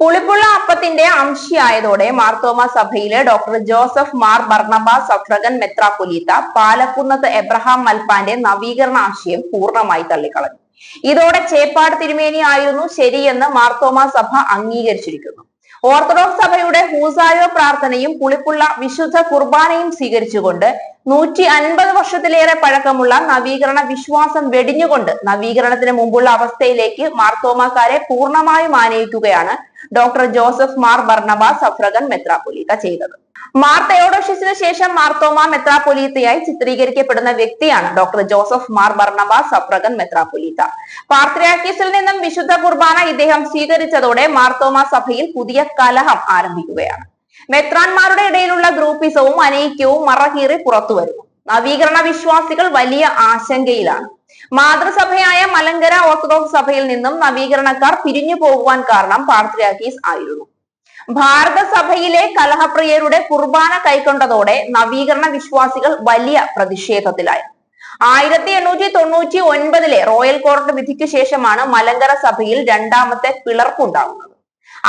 പുളിപ്പുള്ള അപ്പത്തിന്റെ അംശിയായതോടെ മാർത്തോമ സഭയിലെ doctor Joseph Mar Barnaba suffragan മെത്രാപൊലീത്ത പാലക്കുന്നത്ത് എബ്രഹാം മൽപ്പാന്റെ നവീകരണ ആശയം പൂർണമായി തള്ളിക്കളഞ്ഞു. ഇതോടെ ചേപ്പാട് തിരുമേനി ആയിരുന്നു ശരിയെന്ന് മാർത്തോമ സഭ അംഗീകരിച്ചിരിക്കുന്നു. ഓർത്തഡോക്സ് സഭയുടെ ഹൂസായോ പ്രാർത്ഥനയും പുളിപ്പുള്ള വിശുദ്ധ കുർബാനയും സ്വീകരിച്ചുകൊണ്ട് നൂറ്റി അൻപത് വർഷത്തിലേറെ പഴക്കമുള്ള നവീകരണ വിശ്വാസം വെടിഞ്ഞുകൊണ്ട് നവീകരണത്തിന് മുമ്പുള്ള അവസ്ഥയിലേക്ക് മാർത്തോമാക്കാരെ പൂർണമായും ആനയിക്കുകയാണ് doctor Joseph Mar Barnabas suffragan മെത്രാപ്പൊലീത്ത ചെയ്തത്. മാർ ശേഷം മാർത്തോമ മെത്രാപ്പൊലീത്തയായി ചിത്രീകരിക്കപ്പെടുന്ന വ്യക്തിയാണ് doctor Joseph Mar Barnaba suffragan മെത്രാപ്പൊലീത്ത. പാർത്രിയാക്കീസിൽ നിന്നും വിശുദ്ധ കുർബാന ഇദ്ദേഹം സ്വീകരിച്ചതോടെ മാർത്തോമ സഭയിൽ പുതിയ കലഹം ആരംഭിക്കുകയാണ്. മെത്രാന്മാരുടെ ഇടയിലുള്ള ഗ്രൂപ്പിസവും അനൈക്യവും മറകീറി പുറത്തു വരുന്നു നവീകരണ വിശ്വാസികൾ വലിയ ആശങ്കയിലാണ്. മാതൃസഭയായ മലങ്കര ഓർത്തഡോക്സ് സഭയിൽ നിന്നും നവീകരണക്കാർ പിരിഞ്ഞു പോകുവാൻ കാരണം പാർത്രിയാക്കീസ് ആയിരുന്നു. ഭാരത സഭയിലെ കലഹപ്രിയരുടെ കുർബാന കൈക്കൊണ്ടതോടെ നവീകരണ വിശ്വാസികൾ വലിയ പ്രതിഷേധത്തിലായി. ആയിരത്തി എണ്ണൂറ്റി തൊണ്ണൂറ്റി ഒൻപതിലെ റോയൽ കോർട്ട് വിധിക്ക് ശേഷമാണ് മലങ്കര സഭയിൽ രണ്ടാമത്തെ പിളർപ്പുണ്ടാകുന്നത്.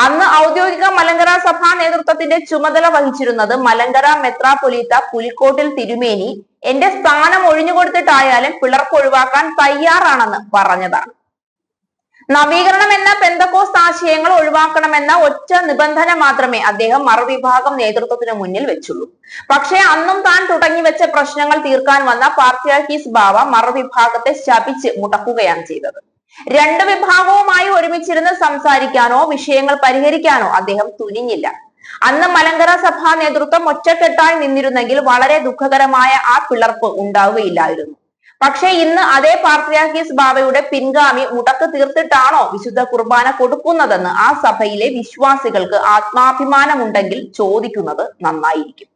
അന്ന് ഔദ്യോഗിക മലങ്കര സഭാ നേതൃത്വത്തിന്റെ ചുമതല വഹിച്ചിരുന്നത് മലങ്കര മെത്രാപൊലീത്ത പുലിക്കോട്ടിൽ തിരുമേനി. എന്റെ സ്ഥാനം ഒഴിഞ്ഞുകൊടുത്തിട്ടായാലും പിളർപ്പ് ഒഴിവാക്കാൻ തയ്യാറാണെന്ന് പറഞ്ഞതാണ്. നവീകരണം എന്ന പെന്തക്കോസ് ആശയങ്ങൾ ഒഴിവാക്കണമെന്ന ഒറ്റ നിബന്ധന മാത്രമേ അദ്ദേഹം മറുവിഭാഗം നേതൃത്വത്തിന് മുന്നിൽ വെച്ചുള്ളൂ. പക്ഷേ അന്നും താൻ തുടങ്ങി വെച്ച പ്രശ്നങ്ങൾ തീർക്കാൻ വന്ന പാർട്ടിയാക്കീസ് ബാവ മറുവിഭാഗത്തെ ശപിച്ച് മുടക്കുകയാണ് ചെയ്തത്. രണ്ട് വിഭാഗവുമായി ഒരുമിച്ചിരുന്ന് സംസാരിക്കാനോ വിഷയങ്ങൾ പരിഹരിക്കാനോ അദ്ദേഹം തുനിഞ്ഞില്ല. അന്ന് മലങ്കര സഭാ നേതൃത്വം ഒറ്റക്കെട്ടായി നിന്നിരുന്നെങ്കിൽ വളരെ ദുഃഖകരമായ ആ പിളർപ്പ് ഉണ്ടാവുകയില്ലായിരുന്നു. പക്ഷേ ഇന്ന് അതേ പാർത്രിയാക്കീസ് ബാബയുടെ പിൻഗാമി മുടക്ക് തീർത്തിട്ടാണോ വിശുദ്ധ കുർബാന കൊടുക്കുന്നതെന്ന് ആ സഭയിലെ വിശ്വാസികൾക്ക് ആത്മാഭിമാനമുണ്ടെങ്കിൽ ചോദിക്കുന്നത് നന്നായിരിക്കും.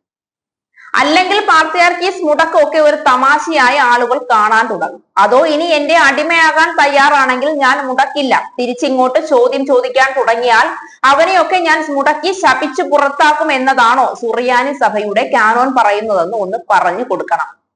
അല്ലെങ്കിൽ പാർത്രിയാർക്കീസ് മുടക്കമൊക്കെ ഒരു തമാശയായ ആളുകൾ കാണാൻ തുടങ്ങും. അതോ ഇനി എന്റെ അടിമയാകാൻ തയ്യാറാണെങ്കിൽ ഞാൻ മുടക്കില്ല. തിരിച്ചിങ്ങോട്ട് ചോദ്യം ചോദിക്കാൻ തുടങ്ങിയാൽ അവനെയൊക്കെ ഞാൻ മുടക്കി ശപിച്ചു പുറത്താക്കും എന്നതാണോ സുറിയാനി സഭയുടെ കാനോൻ പറയുന്നതെന്ന് ഒന്ന് പറഞ്ഞു കൊടുക്കണം.